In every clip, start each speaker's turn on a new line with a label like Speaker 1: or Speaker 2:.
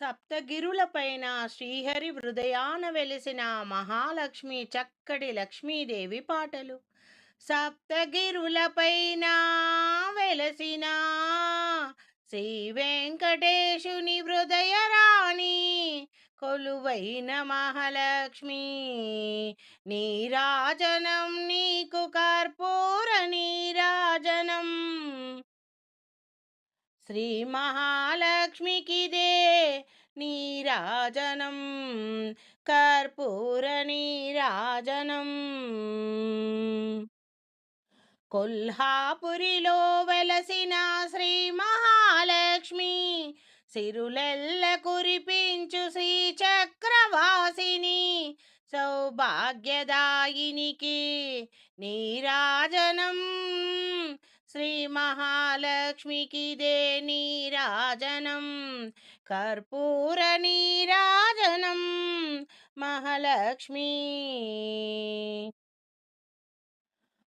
Speaker 1: సప్తగిరులపైన శ్రీహరి హృదయాన వెలిసిన మహాలక్ష్మి చక్కటి లక్ష్మీదేవి పాటలు. సప్తగిరులపైన వెలసిన శ్రీ వెంకటేశుని హృదయ రాణి కొలువైన మహాలక్ష్మి నీరాజనం నీకు కర్పూర శ్రీ మహాలక్ష్మికిదే నీరాజనం. కర్పూర నీరాజనం. కొల్హాపురిలో వెలసిన శ్రీ మహాలక్ష్మి సిరులెల్ల కురిపించు శ్రీ చక్రవాసిని సౌభాగ్యదాయినికి నీరాజనం. శ్రీ మహాలక్ష్మికిదే నీరాజనం కర్పూర నీరాజనం మహాలక్ష్మి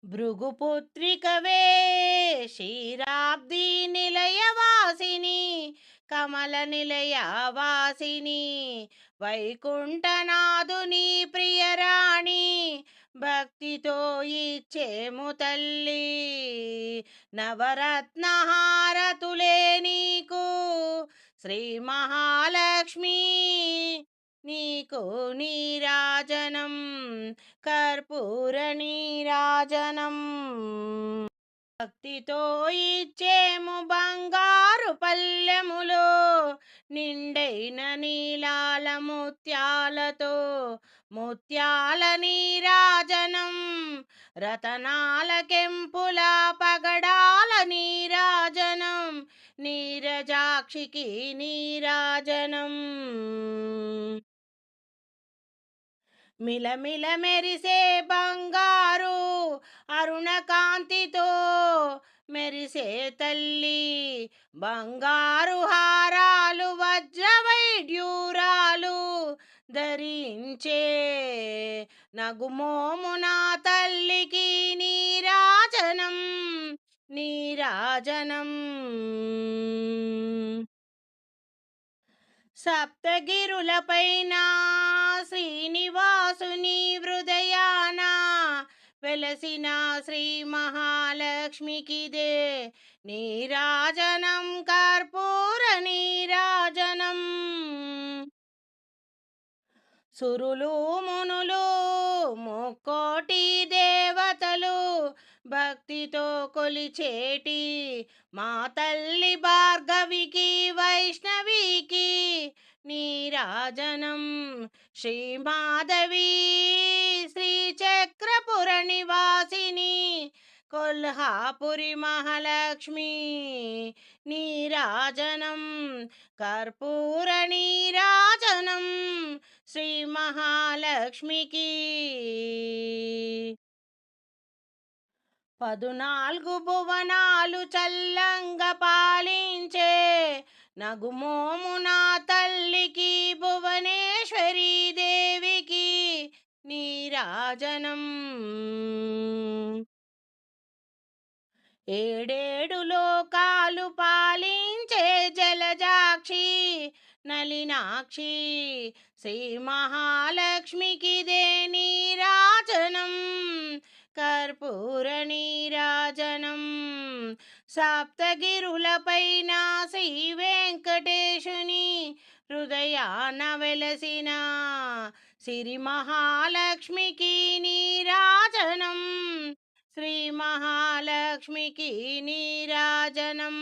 Speaker 1: భృగుపుత్రికవే క్షీరాబ్ది నిలయవాసిని కమల నిలయవాసిని వైకుంఠనాథుని ప్రియ భక్తితో ఇచ్చేము తల్లి. నవరత్నహారతులే నీకు. శ్రీ మహాలక్ష్మి నీకు నీరాజనం. కర్పూర నీరాజనం. భక్తితో ఇచ్చేము బంగారు పల్లెములో. నిండైన నీలాల ముత్యాలతో ముత్యాల నీరాజనం రతనాల కెంపుల పగడాల నీరాజనం నీరజాక్షికి నీరాజనం. మిలమిల మెరిసే బంగారు అరుణకాంతితో మెరిసే తల్లి బంగారు హారాలు వజ్ర ధరించే. నగుమోమున తల్లికి నీరాజనం నీరాజనం. సప్తగిరులపైన శ్రీనివాసుని హృదయాన వెలసిన శ్రీ మహాలక్ష్మికిదే. నీరాజనం కర్పూర నీరాజనం. సురులు మునులు ముక్కోటి దేవతలు భక్తితో కొలిచేటి మా తల్లి భార్గవికి వైష్ణవికి నీరాజనం శ్రీ మాధవి శ్రీ నివాసిని. కొల్హాపురి మహాలక్ష్మి నీరాజనం కర్పూర నీరాజనం శ్రీ మహాలక్ష్మికి పదునాలుగు భువనాలు చల్లంగా పాలించే నగుమోమున తల్లికి భువనేశ్వరీ దేవికి నీరాజనం. ఏడేడు లోకాలు పాలించే జలజాక్షి నలినాక్షి శ్రీ మహాలక్ష్మికిదే నీరాజనం కర్పూర నీరాజనం. సప్తగిరులపైన శ్రీ వెంకటేశుని హృదయాన వెలసిన సిరి మహాలక్ష్మికి నీరా శ్రీ మహాలక్ష్మికి నీరాజనం